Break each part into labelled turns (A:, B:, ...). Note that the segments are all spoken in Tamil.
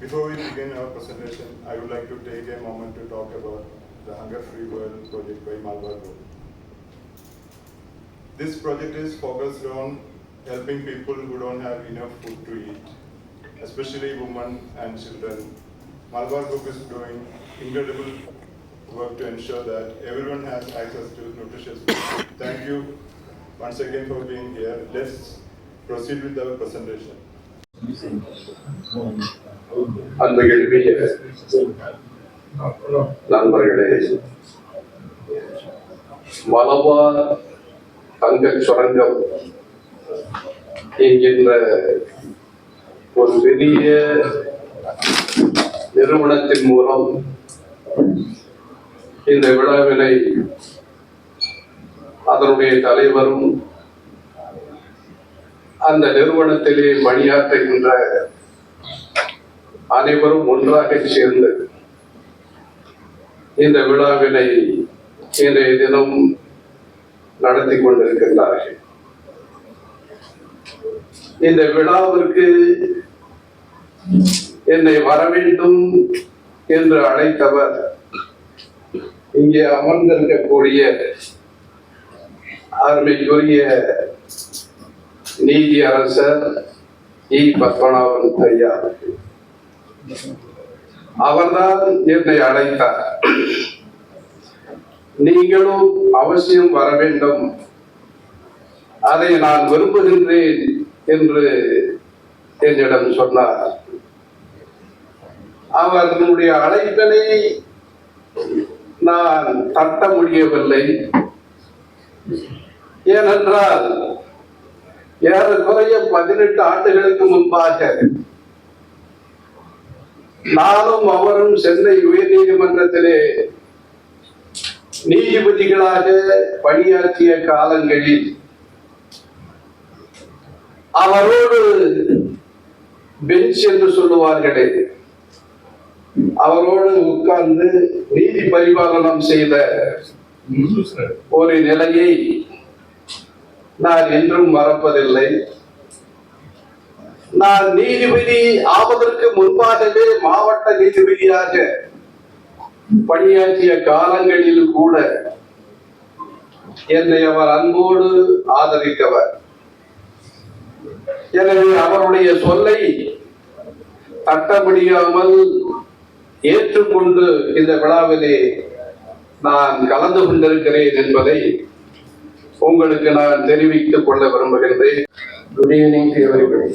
A: Before we begin our presentation, I would like to take a moment to talk about the Hunger Free World project by Malabar Group. This project is focused on helping people who don't have enough food to eat, especially women and children. Malabar Group is doing incredible work to ensure that everyone has access to nutritious food. Thank you once again for being here. Let's proceed with our presentation.
B: அன்புகிழ்விய நண்பர்களே மலவா தங்க சுரங்கம் என்கின்ற ஒரு பெரிய நிறுவனத்தின் மூலம் இந்த விழாவினை அதனுடைய தலைவரும் அந்த நிறுவனத்திலே பணியாற்றுகின்ற அனைவரும் ஒன்றாக சேர்ந்து இந்த விழாவினை இன்றைய தினம் நடத்தி கொண்டிருக்கின்றார்கள். இந்த விழாவிற்கு என்னை வர வேண்டும் என்று அழைத்தவர் இங்கே அமர்ந்திருக்கக்கூடிய அருமைக்குரிய நீதி அரசர் இ. பத்மநாபன் ஐயா அவர்தான் என்னை அழைத்தார் நீங்களும் அவசியம் வர வேண்டும். அதை நான் விரும்புகின்றேன் என்று என்னிடம் சொன்னார். அவர்களுடைய அழைப்பினை நான் தட்ட முடியவில்லை. ஏனென்றால் ஏறக்குறைய பதினெட்டு ஆண்டுகளுக்கு முன்பாக நானும் அவரும் சென்னை உயர் நீதிமன்றத்திலே நீதிபதிகளாக பணியாற்றிய காலங்களில் அவரோடு பெஞ்ச் என்று சொல்லுவார்களே அவரோடு உட்கார்ந்து நீதி பரிபாலனம் செய்த ஒரு நிலையை நான் என்றும் மறப்பதில்லை. நான் நீதிபதி ஆவதற்கு முன்பாகவே மாவட்ட நீதிபதியாக பணியாற்றிய காலங்களில் கூட என்னை அவர் அன்போடு ஆதரித்தவர். எனவே அவருடைய சொல்லை தட்ட முடியாமல் ஏற்றுக்கொண்டு இந்த விழாவிலே நான் கலந்து கொண்டிருக்கிறேன் என்பதை உங்களுக்கு நான் தெரிவித்துக் கொள்ள விரும்புகின்றேன். குட் ஈவினிங் எவரிபடி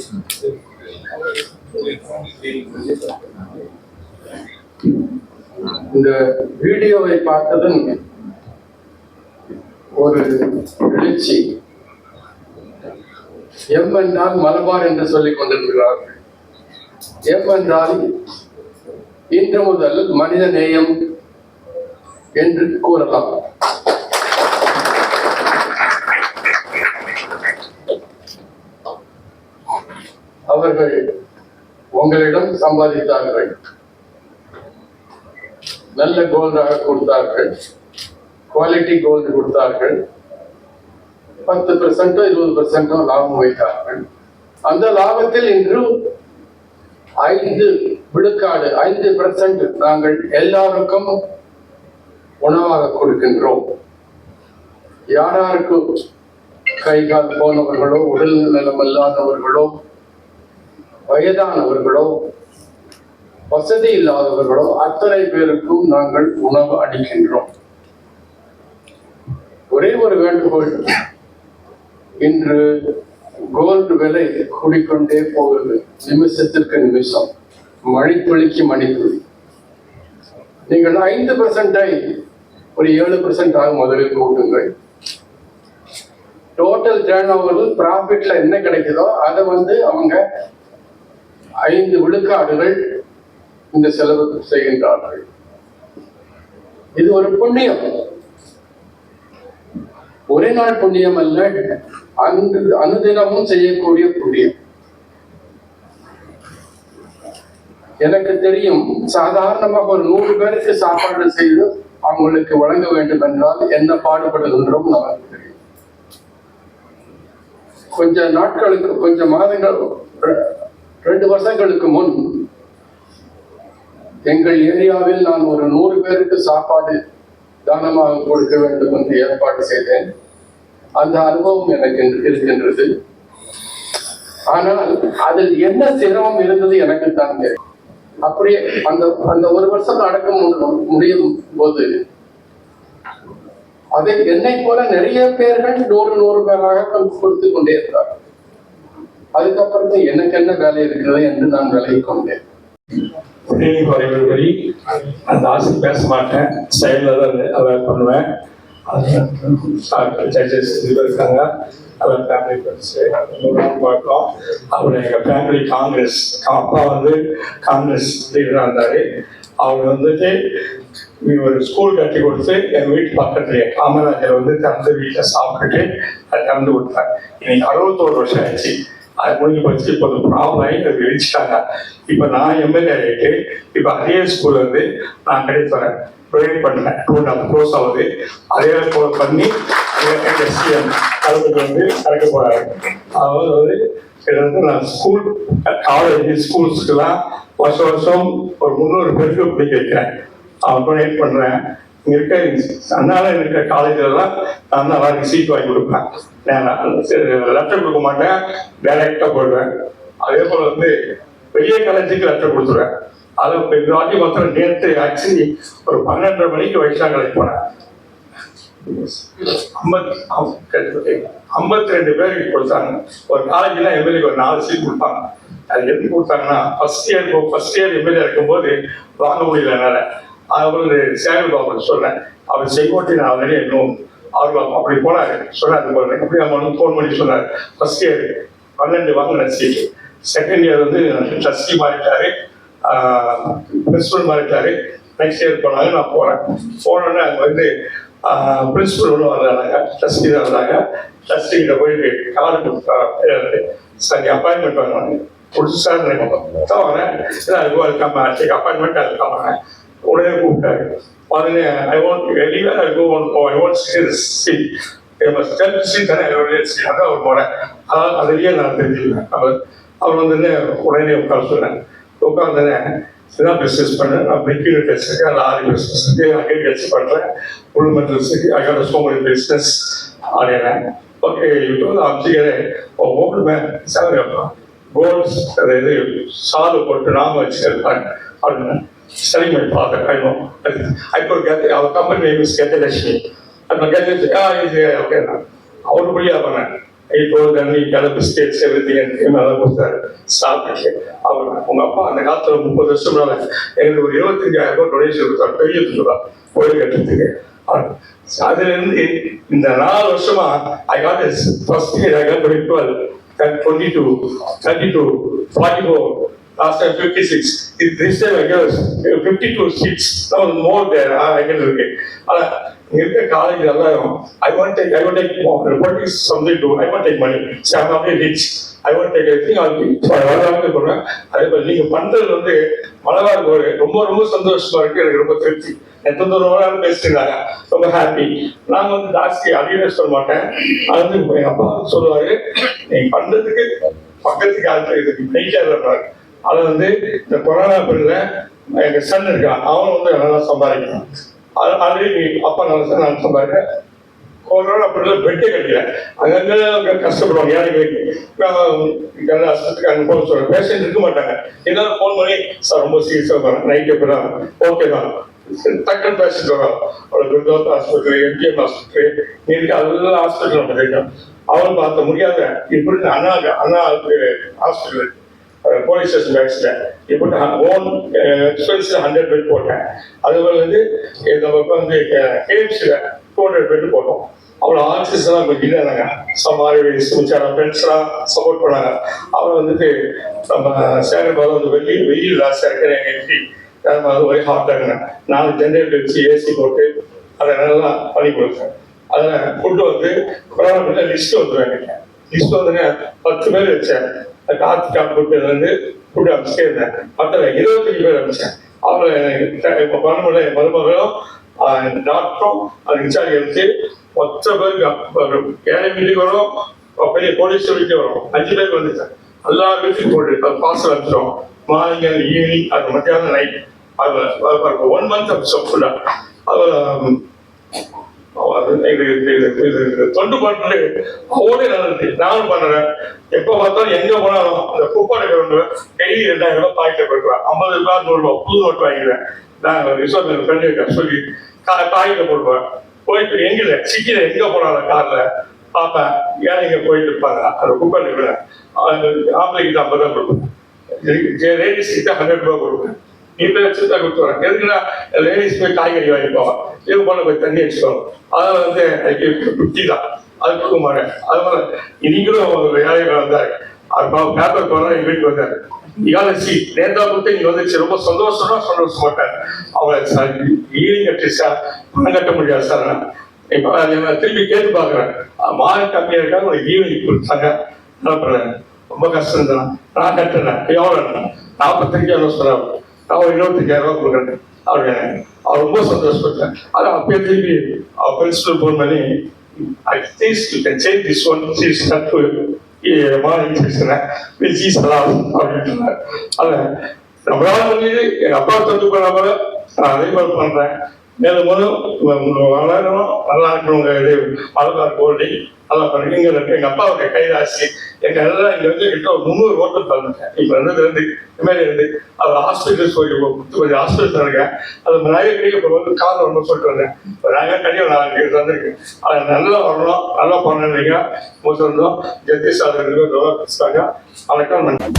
B: இந்த வீடியோவை பார்த்ததும் ஒரு எழுச்சி. எம் என்றால் மலபார் என்று சொல்லிக் கொண்டிருக்கிறார்கள் எம் என்றால் இன்று முதல் மனித நேயம் என்று கூறலாம். அவர்கள் உங்களிடம் சம்பாதித்தார்கள். நல்ல கோல்டாக கொடுத்தார்கள். குவாலிட்டி கோல்டு கொடுத்தார்கள். பத்து பெர்சென்டோ இருபது பெர்சென்டோ லாபம் வைத்தார்கள். அந்த லாபத்தில் இன்று ஐந்து விழுக்காடு ஐந்து பெர்சென்ட் நாங்கள் எல்லாருக்கும் உணவாக கொடுக்கின்றோம். யாராருக்கு கை கால் போனவர்களோ உடல் நலம் இல்லாதவர்களோ வயதானவர்களோ வசதி இல்லாதவர்களோ அத்தனை பேருக்கும் நாங்கள் உணவு அளிக்கின்றோம். ஒரே ஒரு வேண்டுகோள் இன்று கோல்டு விலை கூடிக்கொண்டே போகிறது. நிமிஷத்திற்கு நிமிஷம். மணித்துளிக்கு மணித்துளி நீங்கள் ஐந்து பர்சன்டை ஒரு ஏழு பர்சன்ட் ஆக முதலில் கூட்டுங்கள். டோட்டல் டேர்ன் ஓவர் ப்ராஃபிட்ல என்ன கிடைக்குதோ அதை வந்து அவங்க ஐந்து விழுக்காடுகள் இந்த செலவு செய்கின்றார்கள். இது ஒரு புண்ணியம். ஒரே நாள் புண்ணியம் அல்ல அன்று அனுதினமும் செய்யக்கூடிய புண்ணியம். எனக்கு தெரியும் சாதாரணமாக ஒரு நூறு பேருக்கு சாப்பாடு செய்து
C: அவங்களுக்கு வழங்க வேண்டும் என்றால் என்ன பாடுபடுகின்றோம் நமக்கு தெரியும். கொஞ்ச நாட்களுக்கு கொஞ்ச மாதங்கள் ரெண்டு வருஷங்களுக்கு முன் எங்கள் ஏரியாவில் நான் ஒரு நூறு பேருக்கு சாப்பாடு தானமாக கொடுக்க வேண்டும் என்று ஏற்பாடு செய்தேன். அந்த அனுபவம் எனக்கு இருக்கின்றது. ஆனால் அதில் என்ன சிரமம் இருந்தது எனக்கு தாங்க அப்படியே அந்த அந்த ஒரு வருஷம் அடக்கம் முடியும் போது அதை என்னை போல நிறைய பேர்கள் நூறு நூறு பேராக கொடுத்து கொண்டே இருந்தார் அதுக்கப்புறம் தான் எனக்கு என்ன வேலை இருக்கிறது என்று நான் விலகி கொண்டேன்.
D: குறைவுபடி அந்த ஆசை பேச மாட்டேன். சைடில் தான் அவாய்ட் பண்ணுவேன். ஜட்ஜஸ் இருக்காங்க. அவர் ஃபேமிலி ஃப்ரெண்ட்ஸு பார்த்தோம் அவர் எங்கள் ஃபேமிலி காங்கிரஸ் அப்பா வந்து காங்கிரஸ் லீடராக இருந்தார். அவர் வந்துட்டு ஒரு ஸ்கூல் கட்டி கொடுத்து எங்கள் வீட்டு பக்கத்துலேயே காமராஜர் வந்து திறந்து வீட்டில் சாப்பிட்டுட்டு அதை திறந்து கொடுத்தார். இன்னைக்கு அறுபத்தோரு வருஷம் ஆச்சு. அது முடிஞ்சு போச்சு இப்போ அந்த ப்ராப்ளம் ஆகி எனக்கு விரிச்சிட்டாங்க இப்போ நான் எம்எல்ஏ ஆகிட்டு இப்போ அதே ஸ்கூல்லேருந்து நான் கிடைத்து வரேன். ப்ரொவைட் பண்ணேன். டூ அண்ட் ஹாஃப் க்ரோஸ் ஆகுது. அதே போல் பண்ணி எஸ்டிஎம் அதுக்கு வந்து கலக்க போகிறாங்க அதாவது வந்து கிட்டத்தட்ட நான் ஸ்கூல் காலேஜ் ஸ்கூல்ஸ்க்கெல்லாம் வருஷம் வருஷம் ஒரு முந்நூறு பேருக்கு பிடிக்க வைக்கிறேன் அவன் டொனேட் பண்ணுறேன் இருக்க அண்ணால இருக்கிற காலேஜ்லாம் நான் தான் எல்லாருக்கும் சீட் வாங்கி கொடுப்பேன். நான் லெட்டர் கொடுக்க மாட்டேன். டைரக்டாக போடுவேன் அதே போல் வந்து பெரிய காலேஜுக்கு லெட்டர் கொடுத்துருவேன். அது இப்போ இந்த வாட்டி மொத்தம் நேற்று ஆக்சுவலி ஒரு பன்னெண்டரை மணிக்கு வைஷா காலேஜ் போனேன். ஐம்பத்தி ஐம்பத்தி ரெண்டு பேருக்கு கொடுத்தாங்க. ஒரு காலேஜில் எம்எல்ஏக்கு ஒரு நாலு சீட் கொடுப்பாங்க. அது எப்படி கொடுத்தாங்கன்னா first year first year MLA இருக்கும்போது வாங்க முடியல என்னால். அவர் சேகர் பாபன் சொன்னேன் அவர் செங்கோட்டை நான் ஆல்ரெடி இன்னும் அவர் அப்படி போனார். சொன்னார் போல அப்படி நம்ம வந்து ஃபோன் பண்ணி சொன்னார். ஃபர்ஸ்ட் இயர் பன்னெண்டு வாங்கின சீட் செகண்ட் இயர் வந்து ட்ரஸ்டி மாறிட்டாரு. பிரின்சிபல் மாறிட்டாரு. நெக்ஸ்ட் இயர் போனாங்க நான் போகிறேன் போனோடனே அங்கே வந்து பிரின்சிபல் ஒன்று வந்தாங்க ட்ரஸ்டி தான் வந்தாங்க ட்ரஸ்டி கிட்ட போயிட்டு கார் கொடுத்தாரு சரி அப்பாயின்மெண்ட் வாங்கினாங்க பிடிச்சி சார் எனக்கு தான் வரேன் அதுக்கு அப்பாயின்மெண்ட் அதுக்கு வரேன் உடனே கூப்பிட்டாரு. உடனே I want எலிவேர் I go one I want C C தானே அதான் அவர் போனேன் அதான் அதுலேயே நான் தெரிஞ்சுக்கிறேன் அவர் அவர் வந்து என்ன உடனே உட்கார சொன்னேன் உட்காந்துனே இதான் பிஸ்னஸ் பண்ணேன் நான் பிரிக்கிங் வச்சிருக்கேன் லாரி பிஸ்னஸ் அக்ரிகல்ச்சர் பண்ணுறேன் உள்மண்டலத்துக்கு அகாட சோமரி பிஸ்னஸ் ஆடினேன். ஓகே இப்போ வந்து அப்சிகரே ஓல்டு சார் கோல்ஸ் அதாவது சாது போட்டு நாம வச்சிருப்பாங்க அப்படின்னு studying my father, I know. I could get, our company name is Gatalashmi. And my Gatal said, ah, he's here, okay. அவர் வழியா பண்ணேன் இப்போ தண்ணி கலை பிஸ்கெட்ஸ் எவ்ரிதிங் நல்லா கொடுத்தாரு சாப்பிட்டு அவர் உங்க அப்பா அந்த காலத்துல முப்பது வருஷம் மேல எங்களுக்கு ஒரு இருபத்தஞ்சாயிரம் ரூபாய் டொனேஷன் கொடுத்தாரு பெரிய சொல்லுவா கோயில் கட்டுறதுக்கு அதுல இருந்து இந்த நாலு வருஷமா I got first year I got twelve twenty two thirty two forty four Last time 56. If this time I guess uh, 52 seats. Now more there. Ah, I can look it. இருக்க காலேஜ் எல்லாரும் I want take I want take politics something to I want take money some of rich I want take everything all be வரலாறு அதே மாதிரி நீங்கள் பண்ணுறது வந்து மலபார் ஒரு ரொம்ப ரொம்ப சந்தோஷமா இருக்கு. எனக்கு ரொம்ப திருப்தி. எந்த தூரம் பேசிட்டுருக்காங்க ரொம்ப ஹாப்பி நான் வந்து ஜாஸ்தி அதிகமே சொல்ல மாட்டேன். அது வந்து எங்கள் அப்பா சொல்லுவாரு நீங்கள் பண்ணுறதுக்கு பக்கத்துக்கு ஆள்கிட்ட இதுக்கு நெய்ச்சா இருப்பாரு அது வந்து இந்த கொரோனா பிரிவில் எங்க சன் இருக்கான். அவன் வந்து நல்லா சம்பாதிக்கிறான். அது ஆல்ரெடி அப்பா நல்லா நான் சம்பாதிக்கிறேன் கொரோனா பிரிவில் பெட்டே கட்டல. அங்கங்க கஷ்டப்படுவாங்க. ஏழைகளுக்கு நான் அனுபவம் சொல்கிறேன் பேஷண்ட் இருக்க மாட்டாங்க. ஏதாவது ஃபோன் பண்ணி சார் ரொம்ப சீரியஸாக வரேன் நைட் எப்படி தான் ஓகே தான். டக்குன்னு பேசிட்டு வரோம் ஒரு குருதாத் ஆஸ்பத்திரி எம்ஜிஎம் ஆஸ்பத்திரி நீங்க அதெல்லாம் ஹாஸ்பிட்டல் நம்ம தெரியும் அவன் பார்த்த முடியாத இப்படி அண்ணா அண்ணா ஹாஸ்பிட்டல் போலீஸ் ஸ்டேஷன் பேக்ஸில் இப்படி ஓன் எக்ஸ்பென்ஸில் ஹண்ட்ரட் பெட் போட்டேன் அதுபோல் வந்து நம்ம இப்போ வந்து கேம்ஸில் டூ ஹண்ட்ரட் பெட் போட்டோம். அவ்வளோ ஆர்டிஸ்ட் எல்லாம் இப்போ இல்லைனாங்க சமாரி சுமிச்சாரா ஃப்ரெண்ட்ஸ்லாம் சப்போர்ட் பண்ணாங்க. அவர் வந்துட்டு நம்ம சேகர் பாபு வந்து வெளியில் வெயில் லாஸ்ட் இருக்கிற எங்கள் எம்பி அது ஒரே ஹாட்டாங்க நாலு ஜென்ரேட்டர் வச்சு ஏசி போட்டு அதை நல்லா பண்ணி கொடுத்தேன். அதில் ஃபுட்டு வந்து கொரோனா லிஸ்ட் வந்துருவாங்க லிஸ்ட் வந்து பத்து பேர் வச்சேன் காத்து காப்பு வந்து கூட அமைச்சே இருந்தேன் மற்ற இருபத்தஞ்சு பேர் அமைச்சேன் அவங்கள இப்போ பண்ண மருமகளும் டாக்டரும் அது இன்சார்ஜ் எடுத்து மொத்த பேருக்கு ஏழை வீட்டுக்கு வரும் பெரிய போலீஸ் வீட்டுக்கு வரும். அஞ்சு பேருக்கு வந்துச்சு எல்லா வீட்டுக்கும் போட்டு பாசல் வந்துடும் மார்னிங் அந்த ஈவினிங் அது மத்தியானம் நைட் அது ஒன் மந்த் எபிசோட் ஃபுல்லாக அது இது இது இது தொண்டு பண்றது அவ்வளோ நல்லது நானும் பண்ணுறேன். எப்போ பார்த்தாலும் எங்கே போனாலும் அந்த குப்பாடு கொண்டு டெய்லி ரெண்டாயிரம் ரூபாய் பாக்கெட் போட்டுருவேன் ஐம்பது ரூபாய் நூறு ரூபாய் புது நோட்டு வாங்கிடுவேன் நான் ரிசோர்ட் ஃப்ரெண்டு சொல்லி கா பாக்கெட்டை போடுவேன் போயிட்டு எங்கில சிட்டியில் எங்கே போனாலும் காரில் பார்ப்பேன். ஏழைங்க போயிட்டு இருப்பாங்க? அந்த குப்பாடு விட ஆம்பளைக்கு ஐம்பது ரூபா கொடுப்பேன். லேடிஸ் கிட்ட ஹண்ட்ரட் ரூபா கொடுப்பேன். நீ போய் வச்சுட்டா கொடுத்துருவேன் எதுக்குன்னா லேடிஸ் போய் காய்கறி வாங்கிப்போம் இது போல போய் தண்ணி அடிச்சுக்கோங்க. அதனால வந்து அதுக்கு ஃபிஃப்டி தான். அது கொடுக்க மாட்டேன். அது மாதிரி நீங்களும் ஒரு வந்தாரு வந்தார். அது பேப்பர் போனா எங்க வீட்டுக்கு வந்தார். இயாலசி நேர்ந்தா கொடுத்து நீ வந்துச்சு ரொம்ப சந்தோஷமா சந்தோஷம் மாட்டார் அவளை சார் ஈவினிங் கட்டி சார் பணம் கட்ட முடியாது சார். நான் இப்போ அதை நான் கேட்டு பார்க்குறேன். மார்க் கம்மியாக இருக்கா ஒரு ஈவினிங் கொடுத்தாங்க. என்ன பண்ணுறேன் ரொம்ப கஷ்டம் தான். நான் கட்டுறேன். எவ்வளோ நாற்பத்தஞ்சாயிரம் சொன்னார். நான் இருபத்தஞ்சாயிரம் ரூபா கொடுக்குறேன் அவங்க அவர் ரொம்ப சந்தோஷப்பட்டேன் அது அப்பயே திருப்பி அவர் பிரின்சிபல் ஃபோன் பண்ணி I things you can change this one cheese தப்பு மார்னிங் பேசுகிறேன் விஜி சலாம் நம்மளால முடியுது எங்கள் அப்பா தந்து பண்ண போல நான் அதே மாதிரி பண்ணுறேன் மேலும் மேலும் வளரணும் நல்லா இருக்கணுங்க இது மலபார் கோல்டி நல்லா பண்ணுங்க இங்க இருக்கு எங்க அப்பாவுடைய கைராசி எங்க எல்லாம் இங்க வந்து கிட்ட ஒரு முந்நூறு ஓட்டு தந்துட்டேன் இப்ப இருந்ததுலேருந்து இருந்து இருந்து அவர் ஹாஸ்பிட்டல் சொல்லி கொஞ்சம் ஹாஸ்பிட்டல் இருக்கேன் அது நிறைய கிடைக்க இப்போ வந்து காரில் வரணும் சொல்லிட்டு வந்தேன் ஒரு நிறைய கடையை நான் இங்க தந்திருக்கேன் அது நல்லா வரணும் நல்லா பண்ணுறீங்க மோசம் ஜெகதீஷ் சாதனை ரெண்டு பேரும் பேசுறாங்க. வணக்கம். நன்றி